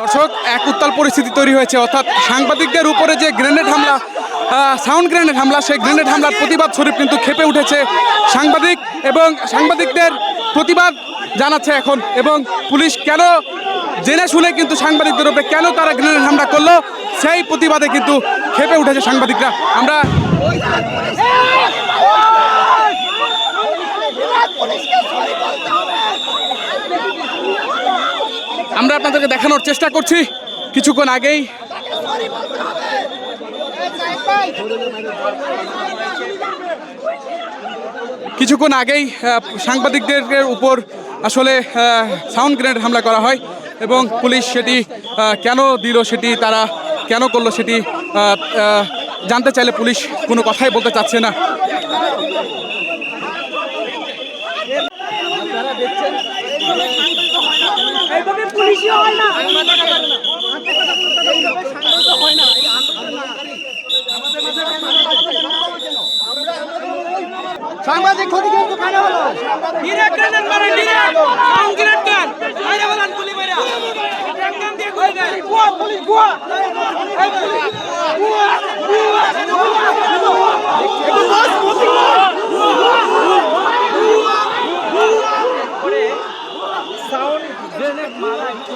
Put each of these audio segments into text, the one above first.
দর্শক, এক উত্তাল পরিস্থিতি তৈরি হয়েছে। অর্থাৎ সাংবাদিকদের উপরে যে গ্রেনেড হামলা সাউন্ড গ্রেনেড হামলা, সেই গ্রেনেড হামলার প্রতিবাদ স্বরূপ কিন্তু খেপে উঠেছে সাংবাদিক এবং সাংবাদিকদের প্রতিবাদ জানাচ্ছে এখন। এবং পুলিশ কেন জেনে শুনে কিন্তু সাংবাদিকদের উপরে কেন তারা গ্রেনেড হামলা করল, সেই প্রতিবাদে কিন্তু খেপে উঠেছে সাংবাদিকরা। আমরা আমরা আপনাদেরকে দেখানোর চেষ্টা করছি। কিছুক্ষণ আগেই কিছুক্ষণ আগেই সাংবাদিকদের উপর আসলে সাউন্ড গ্রেনেড হামলা করা হয় এবং পুলিশ সেটি কেন দিল সেটি, তারা কেন করল সেটি জানতে চাইলে পুলিশ কোনো কথাই বলতে চাচ্ছে না। পুলিশই হয় না সাংবাদিক ক্ষতি কিন্তু কেন হলো ডিরেক্ট ডিরেক্ট বলেন দিয়ে বুয়া পুলিশ বুয়া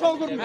সহকর্মী